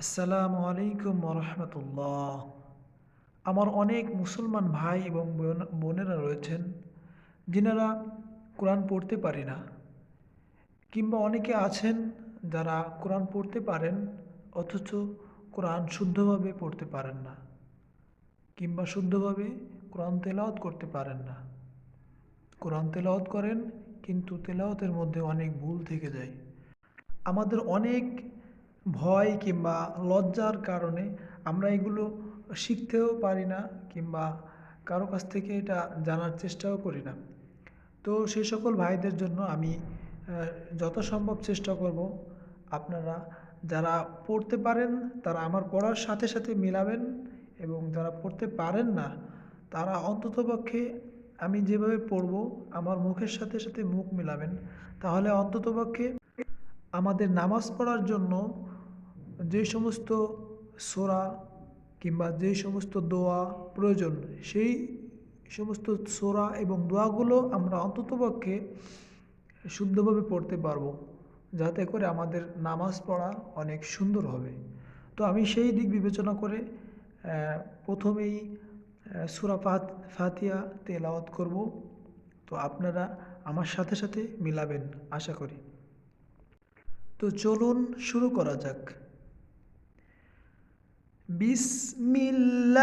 আসসালামু আলাইকুম রহমতুল্লাহ। আমার অনেক মুসলমান ভাই এবং বোন- বোনেরা রয়েছেন, যিনারা কোরআন পড়তে পারি না, কিংবা অনেকে আছেন যারা কোরআন পড়তে পারেন, অথচ কোরআন শুদ্ধভাবে পড়তে পারেন না, কিংবা শুদ্ধভাবে কোরআন তেলাওত করতে পারেন না। কোরআন তেলাওয়াত করেন, কিন্তু তেলাওয়াতের মধ্যে অনেক ভুল থেকে যায়। আমাদের অনেক ভয় কিংবা লজ্জার কারণে আমরা এগুলো শিখতেও পারি না কিংবা কারও কাছ থেকে এটা জানার চেষ্টাও করি না। তো সেই সকল ভাইদের জন্য আমি আহ, যথাসম্ভব চেষ্টা করব আপনারা যারা পড়তে পারেন তারা আমার পড়ার সাথে সাথে মিলাবেন এবং যারা পড়তে পারেন না তারা অন্ততপক্ষে আমি যেভাবে পড়ব আমার মুখের সাথে সাথে মুখ মিলাবেন। তাহলে অন্ততপক্ষে আমাদের নামাজ পড়ার জন্য যে সমস্ত সোরা কিংবা যে সমস্ত দোয়া প্রয়োজন, সেই সমস্ত সোরা এবং দোয়াগুলো আমরা অন্ততপক্ষে শুদ্ধভাবে পড়তে পারব, যাতে করে আমাদের নামাজ পড়া অনেক সুন্দর হবে। তো আমি সেই দিক বিবেচনা করে প্রথমেই সুরা ফাত ফাতিয়া তেলাওয়াত করব। তো আপনারা আমার সাথে সাথে মিলাবেন, আশা করি। তো চলুন শুরু করা যাক। বিসমিল্লাহির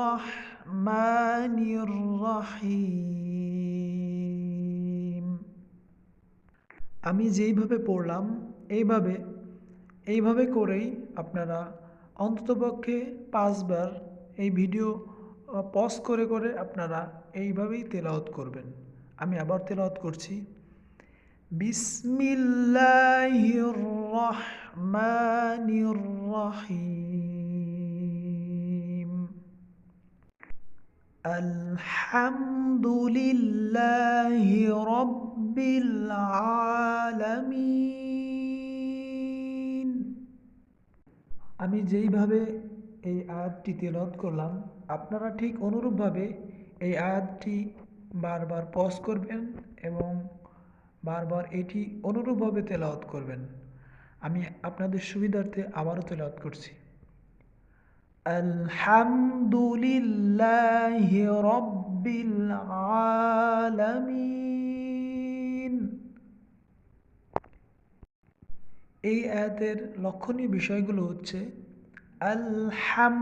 রহমানির রহিম আমি যেইভাবে পড়লাম, এইভাবে এইভাবে করেই আপনারা অন্ততপক্ষে পাঁচবার এই ভিডিও পজ করে করে আপনারা এইভাবেই তেলাওয়াত করবেন। আমি আবার তেলাওয়াত করছি। বিসমিল্লাহির রহিম আলহামদুলিল্লাহি রব্বিল আলামিন আমি যেইভাবে এই আয়াতটি তেলাওয়াত করলাম, আপনারা ঠিক অনুরূপভাবে এই আয়াতটি বারবার পজ করবেন এবং বারবার এটি অনুরূপভাবে তেলাওয়াত করবেন। আমি আপনাদের সুবিধার্থে আবারও তেলাওয়াত করছি। আলহামদুলিল্লাহি রব্বিল আলামিন। এই আয়াতের লক্ষণীয় বিষয়গুলো হচ্ছে আলহাম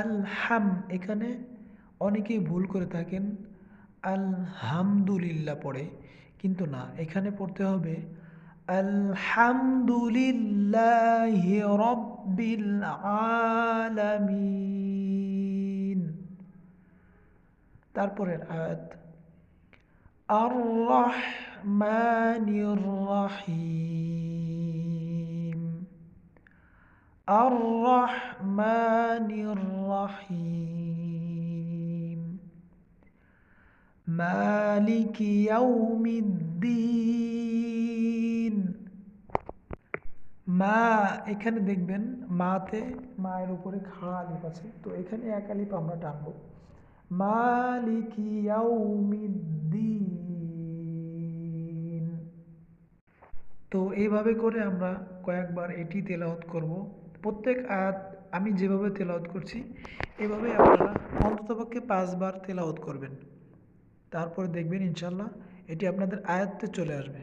আলহাম, এখানে অনেকেই ভুল করে থাকেন। আলহামদুলিল্লাহ পড়ে, কিন্তু না, এখানে পড়তে হবে আলহামদুলিল্লাহি রব্বিল আলামিন তারপরের আয়াত আর রহমানির রহিম আর রহমানির রহিম মালিক ইয়াউমিদ্দিন। মা এখানে দেখবেন, মাতে মায়ের উপরে খাড়া আলিফ আছে, তো এখানে এক আলিফ আমরা টানবো। মালিক ইয়াউমিদ্দিন। তো এইভাবে করে আমরা কয়েকবার এটি তেলাওয়াত করব। প্রত্যেক আয়াত আমি যেভাবে তেলাওয়াত করছি, এভাবে আপনারা অন্ততপক্ষে পাঁচবার তেলাওয়াত করবেন। তারপরে দেখবেন ইনশাল্লাহ এটি আপনাদের আয়াত্তে চলে আসবে।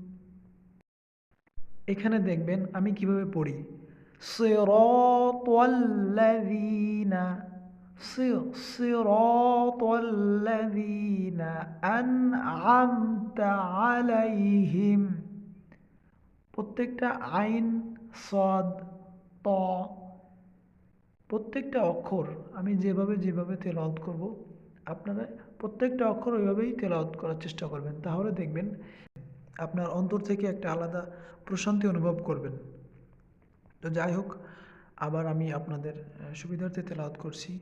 এখানে দেখবেন আমি কীভাবে পড়ি? আলাইহিম। প্রত্যেকটা আইন, সদ, ত, প্রত্যেকটা অক্ষর আমি যেভাবে যেভাবে তেলাওয়াত করব, আপনারা প্রত্যেকটা অক্ষর ওইভাবেই তেলাওয়াত করার চেষ্টা করবেন। তাহলে দেখবেন আপনার অন্তর থেকে একটা আলাদা প্রশান্তি অনুভব করবেন তো যাই হোক আবার আমি আপনাদের আহ, সুবিধার্থে তেলাওয়াত করছি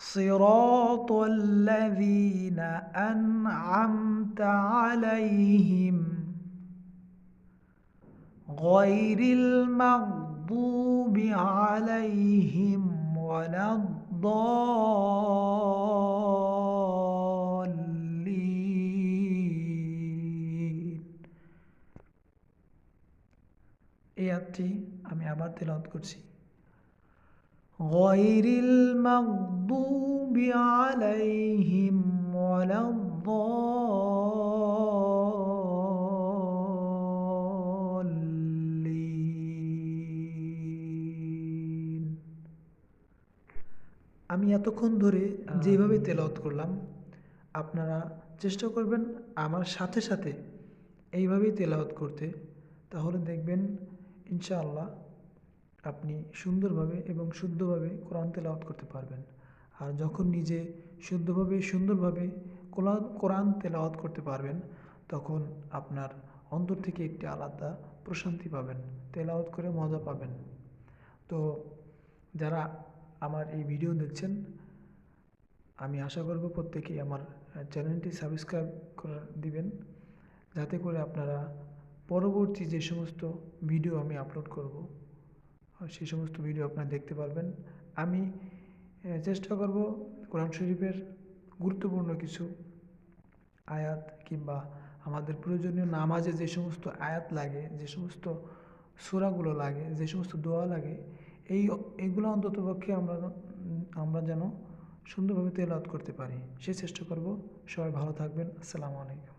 صراط الذين أنعمت عليهم غير المغضوب عليهم ولا الضالين আয়াতটি আমি আবার তেলাওয়াত করছি غير المغضوب عليهم ولا الضالين আমি এতক্ষণ ধরে যেভাবে তেলাওয়াত করলাম আপনারা চেষ্টা করবেন আমার সাথে সাথে এইভাবেই তেলাওয়াত করতে তাহলে দেখবেন ইনশাআল্লাহ আপনি সুন্দরভাবে এবং শুদ্ধভাবে কোরআন তেলাওয়াত করতে পারবেন। আর যখন নিজে শুদ্ধভাবে, সুন্দরভাবে কোরআন কোরআন তেলাওয়াত করতে পারবেন, তখন আপনার অন্তর থেকে একটি আলাদা প্রশান্তি পাবেন, তেলাওয়াত করে মজা পাবেন। তো যারা আমার এই ভিডিও দেখছেন, আমি আশা করব প্রত্যেকেই আমার চ্যানেলটি সাবস্ক্রাইব করে দিবেন, যাতে করে আপনারা পরবর্তী যে সমস্ত ভিডিও আমি আপলোড করব সেই সমস্ত ভিডিও আপনারা দেখতে পারবেন। আমি চেষ্টা করব কোরআন শরীফের গুরুত্বপূর্ণ কিছু আয়াত কিংবা আমাদের প্রয়োজনীয় নামাজে যে সমস্ত আয়াত লাগে, যে সমস্ত সূরাগুলো লাগে, যে সমস্ত দোয়া লাগে, এই, এগুলো অন্ততপক্ষে আমরা আমরা যেন সুন্দরভাবে তেলাওয়াত করতে পারি। সে চেষ্টা করব। সবাই ভালো থাকবেন। আসসালামু আলাইকুম।